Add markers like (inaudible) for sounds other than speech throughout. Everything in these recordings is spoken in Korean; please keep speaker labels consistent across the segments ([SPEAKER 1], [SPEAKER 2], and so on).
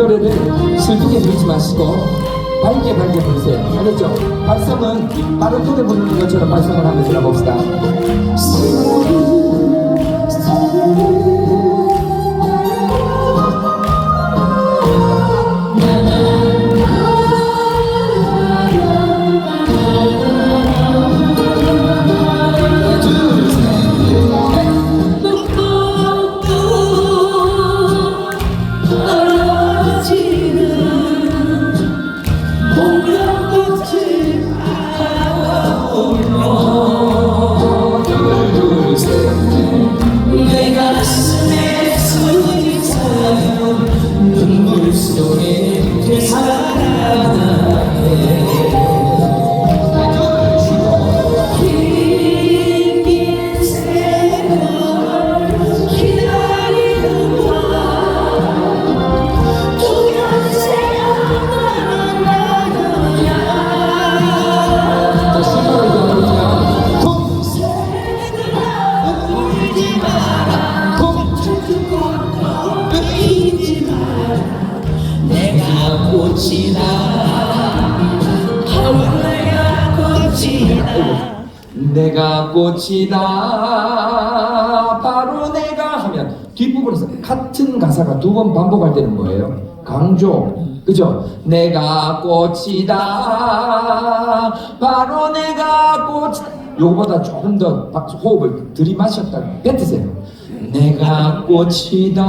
[SPEAKER 1] 노래를 슬프게 부르지 마시고 밝게 밝게 부르세요. 알겠죠? 발성은 빠른 노래 부르는 것처럼 발성을 하면서 해봅시다.
[SPEAKER 2] 꽃이다. 바로 내가 꽃이다.
[SPEAKER 1] 내가 꽃이다. 바로 내가 하면 뒷부분에서 같은 가사가 두 번 반복할 때는 뭐예요? 강조. 그죠? 내가 꽃이다. 바로 내가 꽃이다 요거보다 조금 더 박- 호흡을 들이마셨다 뱉으세요. 내가 꽃이다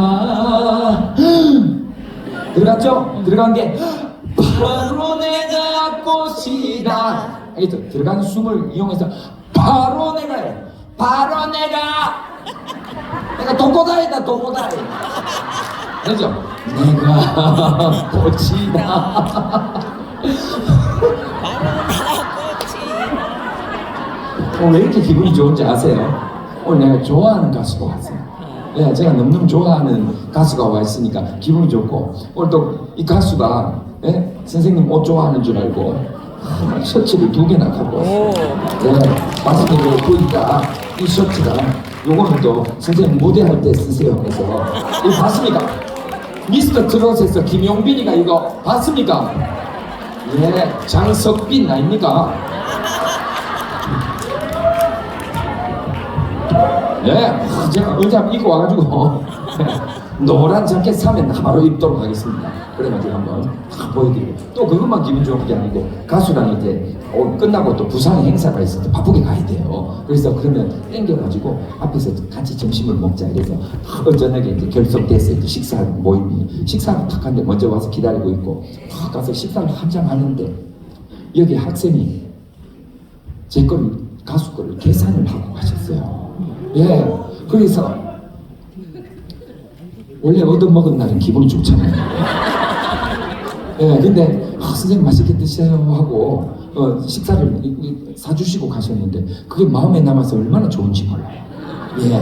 [SPEAKER 1] 들어갔죠? 들어간 게 바로 내가 꽃이다 알겠죠? 들어간 숨을 이용해서 바로 내가 해. 바로 내가 내가 독고다이다 독고다이 알죠? 내가 꽃이다 어, 왜 이렇게 기분이 좋은지 아세요? 오늘 내가 좋아하는 가수가 왔어요. 예, 제가 너무너무 좋아하는 가수가 와 있으니까 기분이 좋고 오늘 또 이 가수가 예, 선생님 옷 좋아하는 줄 알고 아, 셔츠를 두 개나 갖고 왔어요. 예, 마스크를 보니까 이 셔츠가 요거는 또 선생님 무대할 때 쓰세요. 그래서 이거 봤습니까? 미스터 트롯에서 김용빈이가 이거 봤습니까? 예, 장석빈 아닙니까? 네, 제가 의자 입고 와가지고 (laughs) 노란 자켓 사면 나 바로 입도록 하겠습니다. 그래가지고 한번 다 보여드리고 또 그것만 기분 좋은 게 아니고 가수랑 이제 어, 끝나고 또 부산에 행사가 있을 때 바쁘게 가야 돼요. 그래서 그러면 땡겨가지고 앞에서 같이 점심을 먹자 이래서 어, 저녁에 이제 결석됐어요. 이제 식사 모임이 식사를 탁 하는데 먼저 와서 기다리고 있고 탁 가서 식사를 한참 하는데 여기 학생이 제 거를 가수 거를 계산을 하고 가셨어요. 예. 그래서 원래 얻어먹은 날은 기분이 좋잖아요. 예. 근데 아, 선생님 맛있게 드세요 하고 어, 식사를 사주시고 가셨는데 그게 마음에 남아서 얼마나 좋은지 몰라요. 예.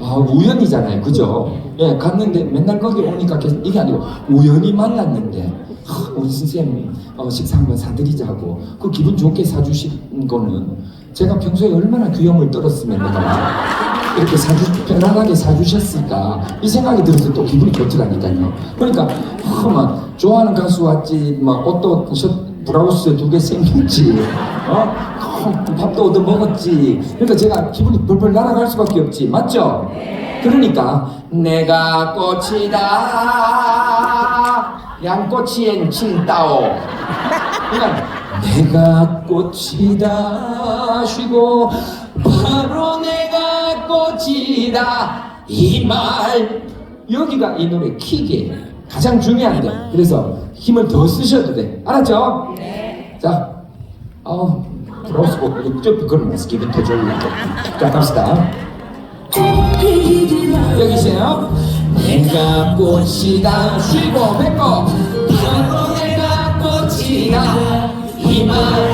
[SPEAKER 1] 아, 우연이잖아요. 그죠? 예, 갔는데 맨날 거기 오니까 계속 이게 아니고 우연히 만났는데 아, 우리 선생님 어, 식사 한번 사드리자고 그 기분 좋게 사주신 거는 제가 평소에 얼마나 귀염을 떨었으면 내가 이렇게 사주 편안하게 사주셨을까 이 생각이 들어서 또 기분이 좋더라니까요. 그러니까 아, 막 좋아하는 가수 왔지, 막 옷도 셔, 브라우스 두 개 생겼지, 어 밥도 얻어 먹었지. 그러니까 제가 기분이 벌벌 날아갈 수밖에 없지, 맞죠? 그러니까 내가 꽃이다. 양꼬치엔 칭따오. 그러니까 내가 꽃이다. 쉬고 바로 내가 꽃이다. 이 말. 여기가 이 노래 킥이에요 가장 중요한데 그래서 힘을 더 쓰셔도 돼. 알았죠? 자 아우 브라우스 꼭좀 그러면서 기분 더 좋으려고 자 갑시다 여기 있어요. 내가 꽃이다. 쉬고 뱉고 바로 내가 꽃이다. 이말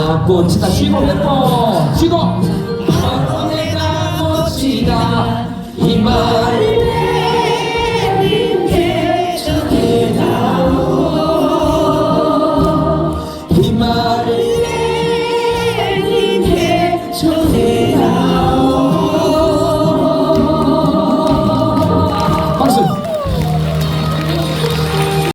[SPEAKER 1] 내가 꽃이다 쉬고 예뻐 쉬고